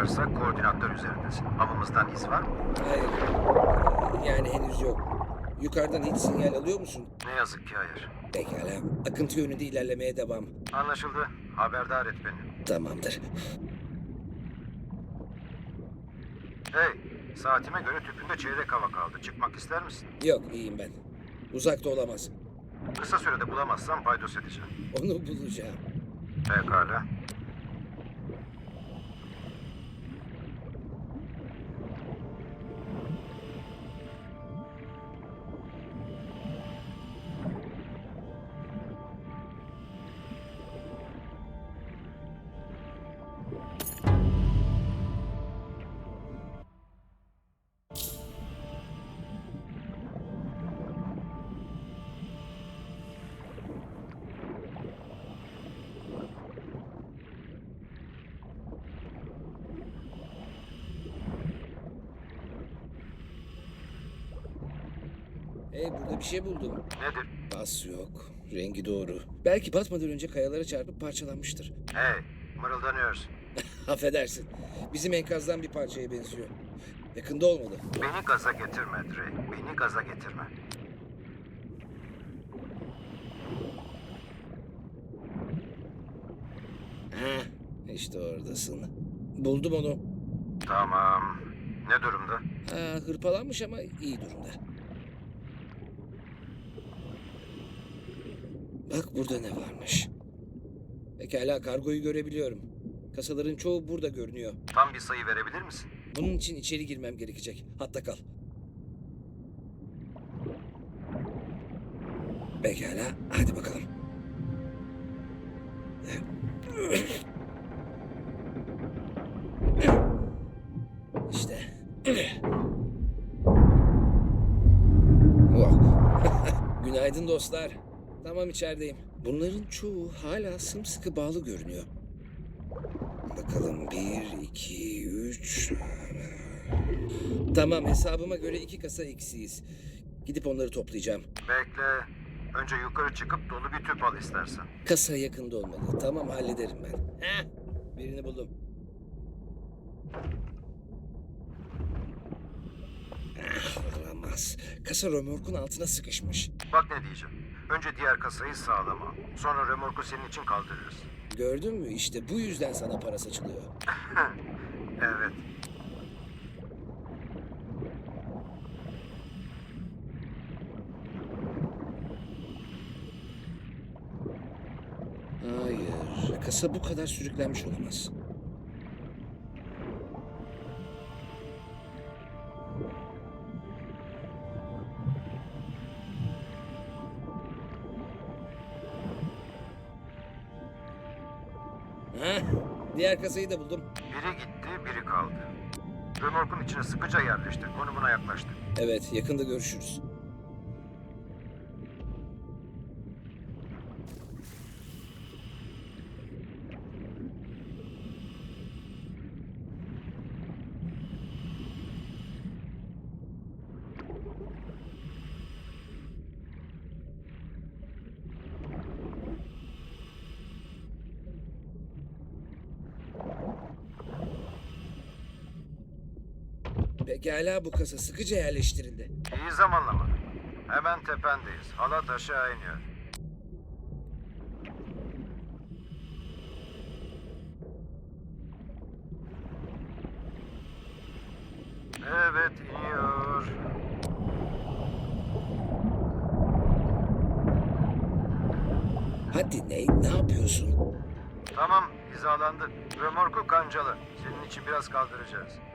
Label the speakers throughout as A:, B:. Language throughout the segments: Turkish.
A: Bakarsak koordinatlar üzerindesin. Avımızdan iz var mı?
B: Hayır. Yani henüz yok. Yukarıdan hiç sinyal alıyor musun?
A: Ne yazık ki hayır.
B: Pekala. Akıntı yönünde ilerlemeye devam.
A: Anlaşıldı. Haberdar et beni.
B: Tamamdır.
A: Hey, saatime göre tüpünde çeyrek hava kaldı. Çıkmak ister misin?
B: Yok iyiyim ben. Uzakta olamaz.
A: Kısa sürede bulamazsam paydos edeceğim.
B: Onu bulacağım.
A: Pekala.
B: Hey burada bir şey buldum.
A: Nedir?
B: Bas yok. Rengi doğru. Belki batmadan önce kayalara çarpıp parçalanmıştır.
A: Hey, mırıldanıyorsun.
B: Affedersin. Bizim enkazdan bir parçaya benziyor. Yakında olmalı.
A: Beni gaza getirme Drake. Beni gaza getirme.
B: Ha, işte oradasın. Buldum onu.
A: Tamam. Ne durumda?
B: Ha, hırpalanmış ama iyi durumda. Bak burada ne varmış. Pekala kargoyu görebiliyorum. Kasaların çoğu burada görünüyor.
A: Tam bir sayı verebilir misin?
B: Bunun için içeri girmem gerekecek. Hatta kal. Pekala, hadi bakalım. İşte. Günaydın dostlar. Tamam içerideyim. Bunların çoğu hala sımsıkı bağlı görünüyor. Bakalım bir, iki, üç. Tamam hesabıma göre iki kasa eksiyiz. Gidip onları toplayacağım.
A: Bekle. Önce yukarı çıkıp dolu bir tüp al istersen.
B: Kasa yakında olmalı. Tamam hallederim ben. Heh, birini buldum. Olamaz. Kasa römorkun altına sıkışmış.
A: Bak ne diyeceğim. Önce diğer kasayı sağlam al. Sonra remorku senin için kaldırırız.
B: Gördün mü? İşte bu yüzden sana para saçılıyor.
A: Evet.
B: Hayır. Kasa bu kadar sürüklenmiş olamaz. Heh, diğer kasayı da buldum.
A: Biri gitti, biri kaldı. Römorkun içine sıkıca yerleştir. Konumuna yaklaştık.
B: Evet, yakında görüşürüz. Pekala bu kasa sıkıca yerleştirildi.
A: İyi zamanlama. Hemen tependeyiz. Halat aşağı iniyor. Evet iniyor.
B: Hadi Ney, ne yapıyorsun?
A: Tamam hizalandı. Römorku kancalı. Senin için biraz kaldıracağız.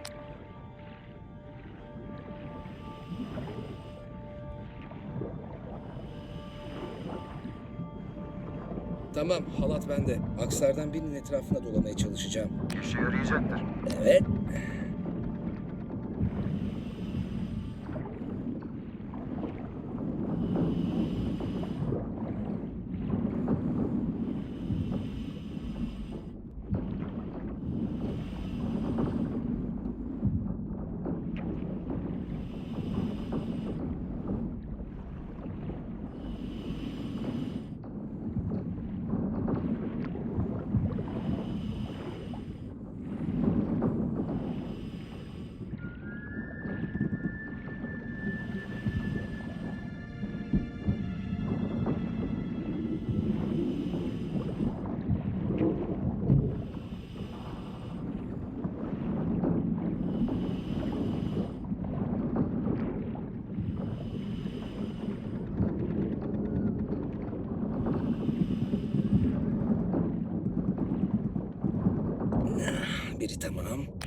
B: Tamam, halat bende. Akslardan birinin etrafına dolamaya çalışacağım.
A: İşe yarayacaktır.
B: Evet.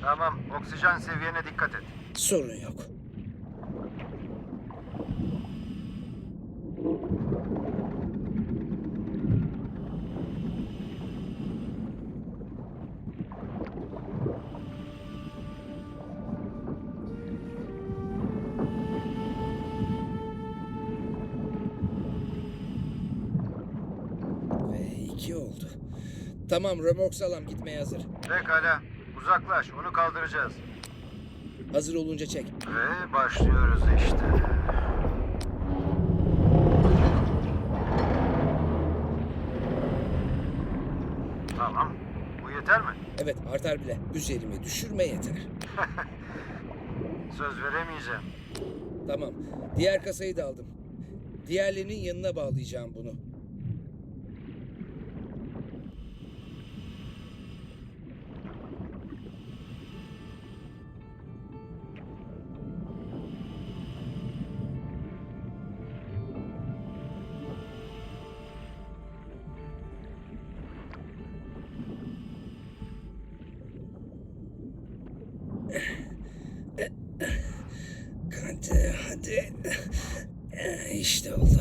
B: Tamam.
A: Oksijen seviyene dikkat et.
B: Sorun yok. Ve iki oldu. Tamam, römork salam gitmeye hazır.
A: Pekala, uzaklaş, onu kaldıracağız.
B: Hazır olunca çek.
A: Ve başlıyoruz işte. Tamam, bu yeter mi?
B: Evet, artar bile. Üzerimi düşürme yeter.
A: Söz veremeyeceğim.
B: Tamam. Diğer kasayı da aldım. Diğerlerinin yanına bağlayacağım bunu. Hadi. İşte oldu.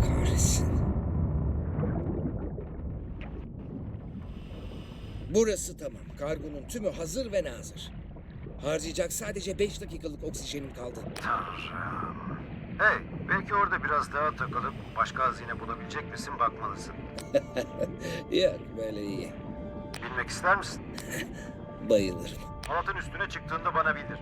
B: Kahretsin. Burası tamam. Kargonun tümü hazır ve nazır. Harcayacak sadece 5 dakikalık oksijenim kaldı.
A: Tanrım. Hey, belki orada biraz daha takılıp başka hazine bulabilecek misin bakmalısın.
B: Yok böyle iyi.
A: Bilmek ister misin?
B: Bayılırım.
A: Halatın üstüne çıktığında bana bildir.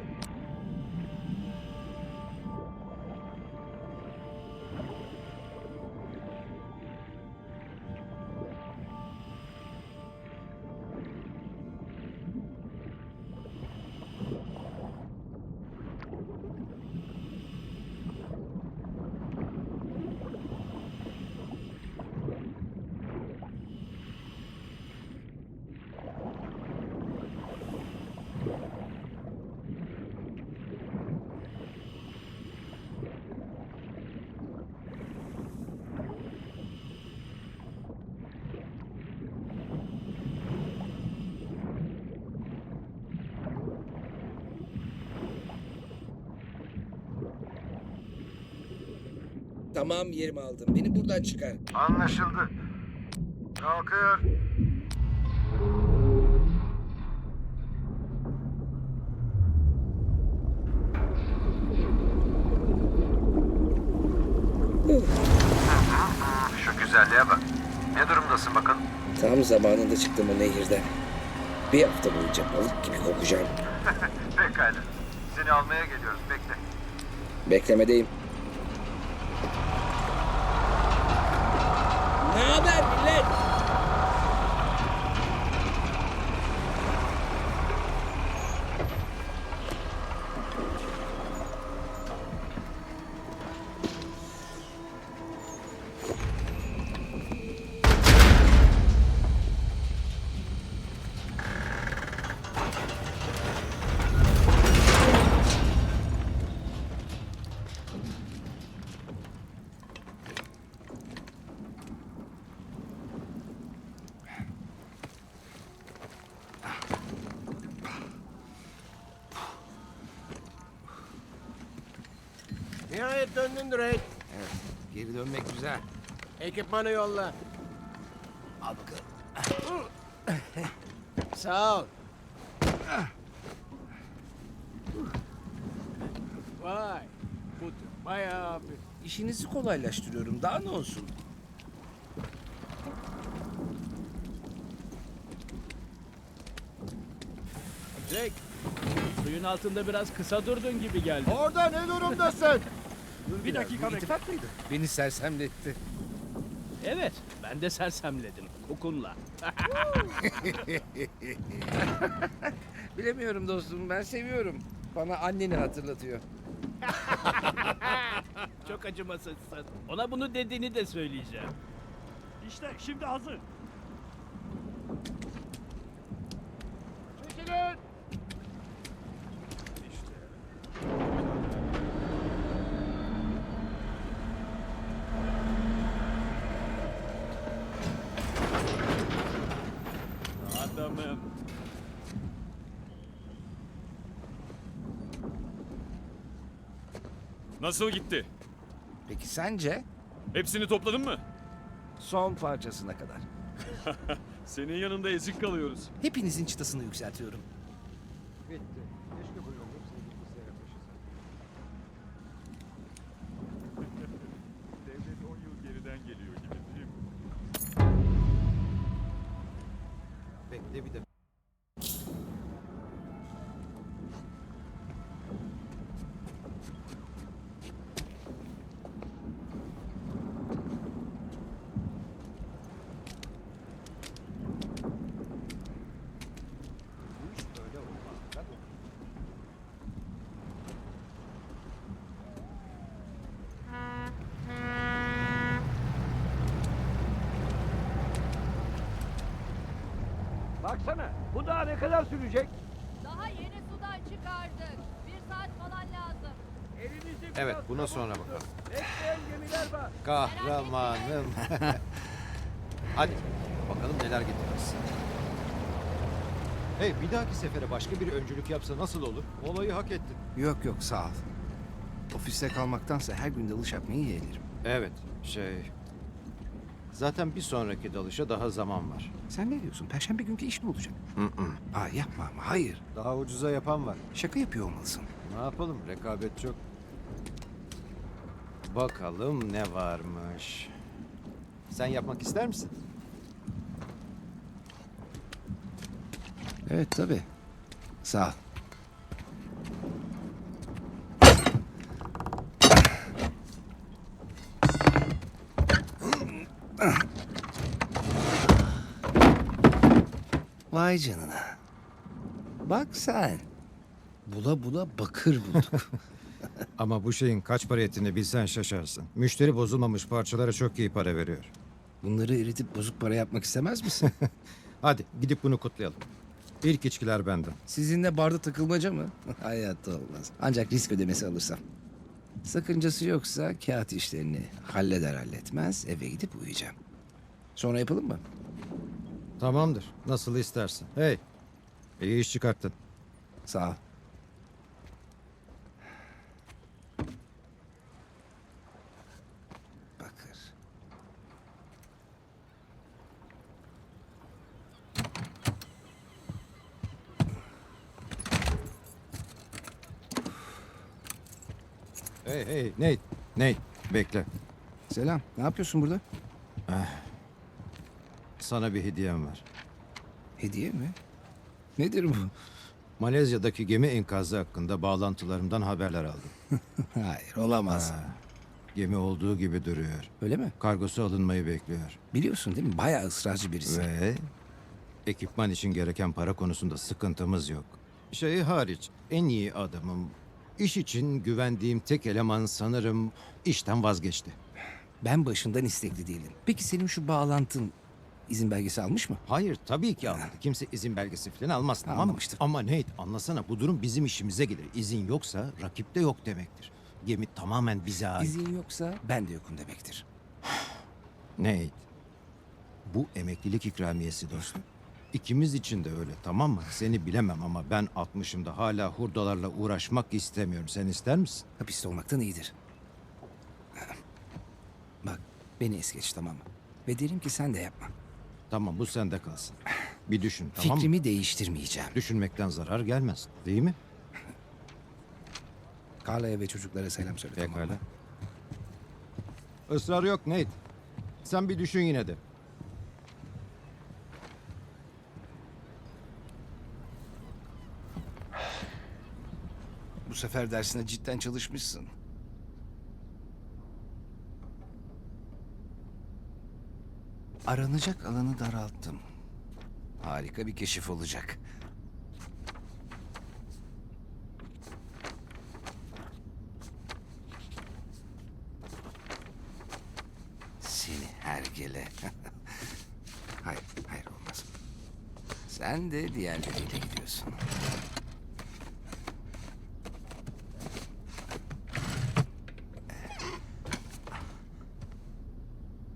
B: Tamam yerimi aldım. Beni buradan çıkar.
A: Anlaşıldı. Kalkıyor. Şu güzelliğe bak. Ne durumdasın bakalım?
B: Tam zamanında çıktım o nehirden. Bir hafta boyunca balık gibi kokacağım.
A: Pekala. Seni almaya geliyoruz. Bekle.
B: Beklemedeyim. it.
C: Nihayet döndün Drake.
D: Geri dönmek güzel.
C: Ekipmanı yolla.
D: Al bakalım.
C: Sağ ol. Vay. Bu bayağı bir...
D: İşinizi kolaylaştırıyorum. Daha ne olsun?
E: Jack, suyun altında biraz kısa durdun gibi geldi.
C: Orada ne durumdasın?
E: Bir dakika bekle.
D: iltifat mıydı? Beni sersemletti.
E: Evet, ben de sersemledim. Kokunla.
D: Bilemiyorum dostum. Ben seviyorum. Bana anneni hatırlatıyor.
E: Çok acımasızsın. Ona bunu dediğini de söyleyeceğim.
F: İşte şimdi hazır.
C: istemem.
D: Nasıl gitti?
B: Peki sence?
D: Hepsini topladın mı?
B: Son parçasına kadar.
D: Senin yanında ezik kalıyoruz.
B: Hepinizin çıtasını yükseltiyorum.
G: Bekle bir de.
E: Baksana bu daha ne kadar sürecek?
H: Daha yeni sudan çıkardık. Bir saat falan lazım.
E: Elinizi biraz
G: Evet buna
E: çabuk
G: sonra
E: tutun.
G: bakalım.
E: Bekleyen gemiler var.
G: Kahramanım. Hadi bakalım neler getiririz. Hey bir dahaki sefere başka bir öncülük yapsa nasıl olur? Olayı hak ettin.
B: Yok yok sağ ol. Ofiste kalmaktansa her gün dalış yapmayı yeğlerim.
G: Evet şey... Zaten bir sonraki dalışa daha zaman var.
B: Sen ne diyorsun? Perşembe günkü iş mi olacak? Aa yapma ama hayır.
G: Daha ucuza yapan var.
B: Şaka yapıyor olmalısın.
G: Ne yapalım rekabet çok. Bakalım ne varmış. Sen yapmak ister misin?
B: Evet tabii. Sağ ol. Vay canına. Bak sen. Bula bula bakır bulduk.
A: Ama bu şeyin kaç para ettiğini bilsen şaşarsın. Müşteri bozulmamış parçalara çok iyi para veriyor.
B: Bunları eritip bozuk para yapmak istemez misin?
A: Hadi gidip bunu kutlayalım. İlk içkiler benden.
B: Sizinle barda takılmaca mı? Hayatta olmaz. Ancak risk ödemesi alırsam. Sakıncası yoksa kağıt işlerini halleder halletmez eve gidip uyuyacağım. Sonra yapalım mı?
A: Tamamdır. Nasıl istersen. Hey. iyi iş çıkarttın.
B: Sağ ol. Bakır.
A: Hey hey Nate. Nate bekle.
B: Selam. Ne yapıyorsun burada?
A: Sana bir hediyem var.
B: Hediye mi? Nedir bu?
A: Malezya'daki gemi enkazı hakkında bağlantılarımdan haberler aldım.
B: Hayır olamaz.
A: Gemi olduğu gibi duruyor.
B: Öyle mi?
A: Kargosu alınmayı bekliyor.
B: Biliyorsun değil mi? Bayağı ısrarcı birisi.
A: Ve ekipman için gereken para konusunda sıkıntımız yok. Şeyi hariç en iyi adamım. İş için güvendiğim tek eleman sanırım işten vazgeçti.
B: Ben başından istekli değilim. Peki senin şu bağlantın izin belgesi almış mı?
A: Hayır tabii ki almadı. Kimse izin belgesi falan almaz tamam mı?
B: Anlamıştır.
A: Ama Nate anlasana bu durum bizim işimize gelir. İzin yoksa rakipte yok demektir. Gemi tamamen bize ait.
B: İzin yoksa ben de yokum demektir.
A: Nate bu emeklilik ikramiyesi dostum. İkimiz için de öyle tamam mı? Seni bilemem ama ben 60'ımda hala hurdalarla uğraşmak istemiyorum. Sen ister misin?
B: Hapiste olmaktan iyidir. Bak beni es geç tamam mı? Ve derim ki sen de yapma.
A: Tamam bu sende kalsın. Bir düşün tamam mı?
B: Fikrimi değiştirmeyeceğim.
A: Düşünmekten zarar gelmez değil mi?
B: Carla'ya ve çocuklara selam söyle tamam mı?
A: Israr yok Nate. Sen bir düşün yine de.
B: Bu sefer dersine cidden çalışmışsın. Aranacak alanı daralttım. Harika bir keşif olacak. Seni hergele. hayır, hayır olmaz. Sen de diğerleriyle gidiyorsun.